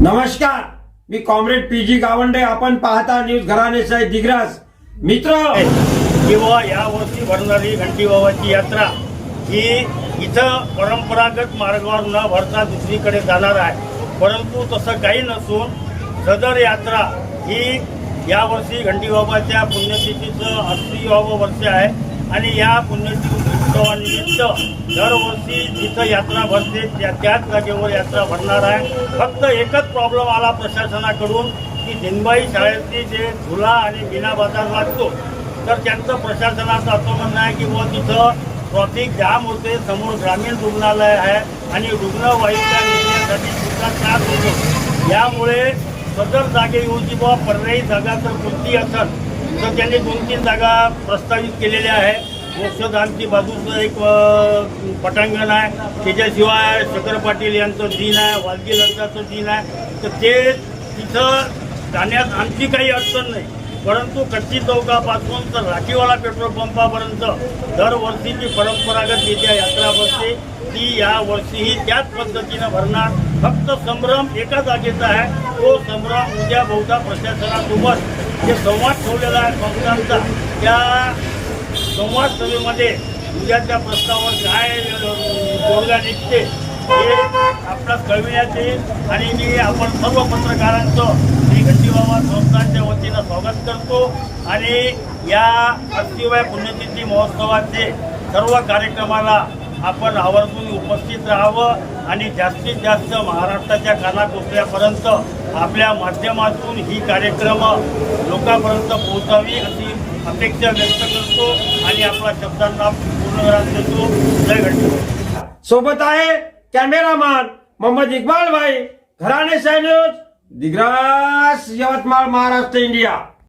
नमस्कार मी comrade P G Gawande. आपण पाहता न्यूज घराणेचा साहेब दिग्रास. मित्र! किंवा या वर्षी भरणारी घंटी बाबाची यात्रा ही इथं परंपरागत मार्गावर न भरता दुसरीकडे जाणार आहे. परंतु तसं काही नसून सदर यात्रा ही यावर्षी घंटी बाबाच्या पुण्यतिथीचं अस्सीवावं वर्ष आहे. आणि या पुण्यतिथी उत्सवानिमित्त दरवर्षी जिथं यात्रा भरते. त्या त्याच जागेवर यात्रा भरणार आहे. फक्त एकच प्रॉब्लेम आला प्रशासनाकडून की दिनबाई शाळेतली जे झुला आणि बिना बाजार लागतो तर त्यांचं प्रशासनाचं असं म्हणणं आहे की बुवा तिथं ट्रॉफिक जाम होते समोर ग्रामीण रुग्णालय आहे आणि रुग्णवाहिका नेण्यासाठी सुद्धा त्रास होतो. यामुळे सदर जागेऐवजी बुवा पर्यायी जागा तर कोणती असेल तर त्यांनी दोन तीन जागा प्रस्तावित केलेल्या आहे मोक्षधामची बाजूचं एक पटांगण आहे. त्याच्याशिवाय शंकर पाटील यांचं दिन आहे वालगी लग्नाचं दिन आहे. तर ते तिथं जाण्यात आणखी काही अडचण नाही. परंतु कच्ची चौकापासून तर राखीवाला पेट्रोल पंपापर्यंत दरवर्षीची परंपरागत येत्या यात्रा बसते ती या वर्षीही त्याच पद्धतीनं भरणार. फक्त संभ्रम एका जागेचा आहे. तो संभ्रम उद्या बहुधा प्रशासनासोबत जे संवाद ठेवलेला आहे संस्थांचा त्या संवाद सभेमध्ये उद्याच्या प्रस्तावावर काय तोडगा निघते हे आपणास कळविण्यात येईल. आणि मी आपण सर्व पत्रकारांचं श्री घंटीबाबा संस्थांच्या वतीनं स्वागत करतो. आणि या अस्थिवय पुण्यतिथी महोत्सवाचे सर्व कार्यक्रमाला आपण आवर्जून उपस्थित राहावं. आणि जास्तीत जास्त महाराष्ट्राच्या कानाकोपऱ्यापर्यंत आपल्या माध्यमातून ही कार्यक्रम लोकांपर्यंत पोहोचावी अशी अपेक्षा व्यक्त करतो आणि आपल्या शब्दांना पूर्ण देतो. जय घंटी सोबत आहे कॅमेरामॅन मोहम्मद इक्बाल भाई घराणे सैन्य दिग्रास यवतमाळ महाराष्ट्र इंडिया.